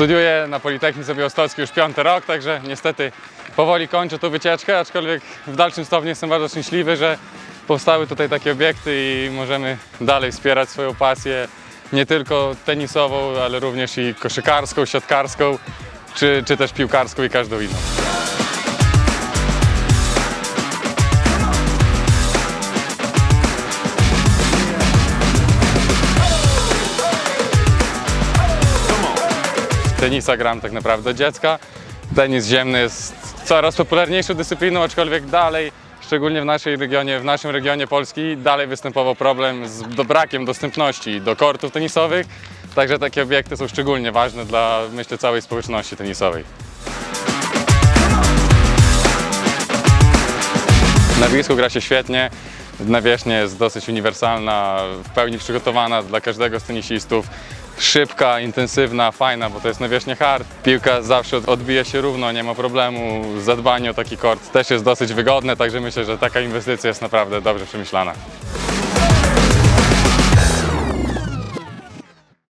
Studiuję na Politechnice Białostockiej już piąty rok, także niestety powoli kończę tą wycieczkę, aczkolwiek w dalszym stopniu jestem bardzo szczęśliwy, że powstały tutaj takie obiekty i możemy dalej wspierać swoją pasję nie tylko tenisową, ale również i koszykarską, siatkarską, czy, czy też piłkarską i każdą inną. Tenisa gram tak naprawdę dziecka. Tenis ziemny jest coraz popularniejszą dyscypliną, aczkolwiek dalej, szczególnie w naszej regionie, w naszym regionie Polski, dalej występował problem z do brakiem dostępności do kortów tenisowych. Także takie obiekty są szczególnie ważne dla, myślę, całej społeczności tenisowej. Na boisku gra się świetnie. Nawierzchnia jest dosyć uniwersalna, w pełni przygotowana dla każdego z tenisistów. Szybka, intensywna, fajna, bo to jest nawierzchnia hard. Piłka zawsze odbija się równo, nie ma problemu. Zadbanie o taki kort też jest dosyć wygodne, także myślę, że taka inwestycja jest naprawdę dobrze przemyślana.